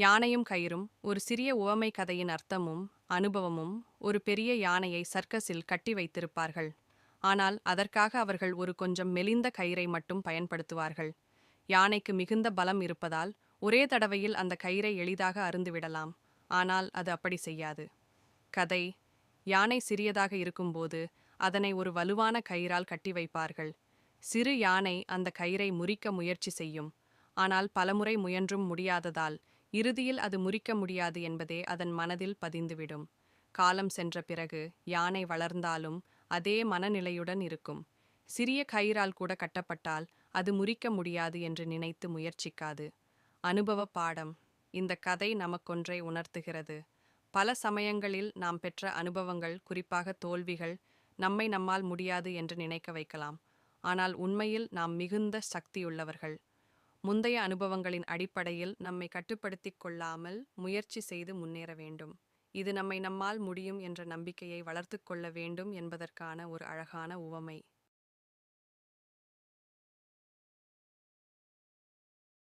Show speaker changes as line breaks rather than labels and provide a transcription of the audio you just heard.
யானையும் கயிறும் ஒரு சிறிய உவமை கதையின் அர்த்தமும் அனுபவமும் ஒரு பெரிய யானையை சர்க்கஸில் கட்டி வைத்திருப்பார்கள். ஆனால் அதற்காக அவர்கள் ஒரு கொஞ்சம் மெலிந்த கயிறை மட்டும் பயன்படுத்துவார்கள். யானைக்கு மிகுந்த பலம் இருப்பதால் ஒரே தடவையில் அந்த கயிறை எளிதாக அருந்துவிடலாம் ஆனால் அது அப்படி செய்யாது. கதை. யானை சிறியதாக இருக்கும்போது அதனை ஒரு வலுவான கயிறால் கட்டி வைப்பார்கள். சிறு யானை அந்த கயிறை முறிக்க முயற்சி செய்யும். ஆனால் பலமுறை முயன்றும் முடியாததால் இறுதியில் அது முறிக்க முடியாது என்பதே அதன் மனதில் பதிந்துவிடும். காலம் சென்ற பிறகு யானை வளர்ந்தாலும் அதே மனநிலையுடன் இருக்கும். சிறிய கயிறால் கூட கட்டப்பட்டால் அது முறிக்க முடியாது என்று நினைத்து முயற்சிக்காது. அனுபவ பாடம். இந்த கதை நமக்கொன்றை உணர்த்துகிறது. பல சமயங்களில் நாம் பெற்ற அனுபவங்கள் குறிப்பாக தோல்விகள் நம்மை நம்மால் முடியாது என்று நினைக்க வைக்கலாம். ஆனால் உண்மையில் நாம் மிகுந்த சக்தியுள்ளவர்கள். முந்தைய அனுபவங்களின் அடிப்படையில் நம்மை கட்டுப்படுத்திக் கொள்ளாமல் முயற்சி செய்து முன்னேற வேண்டும். இது நம்மை நம்மால் முடியும் என்ற நம்பிக்கையை வளர்த்துக் கொள்ள வேண்டும் என்பதற்கான ஒரு அழகான உவமை.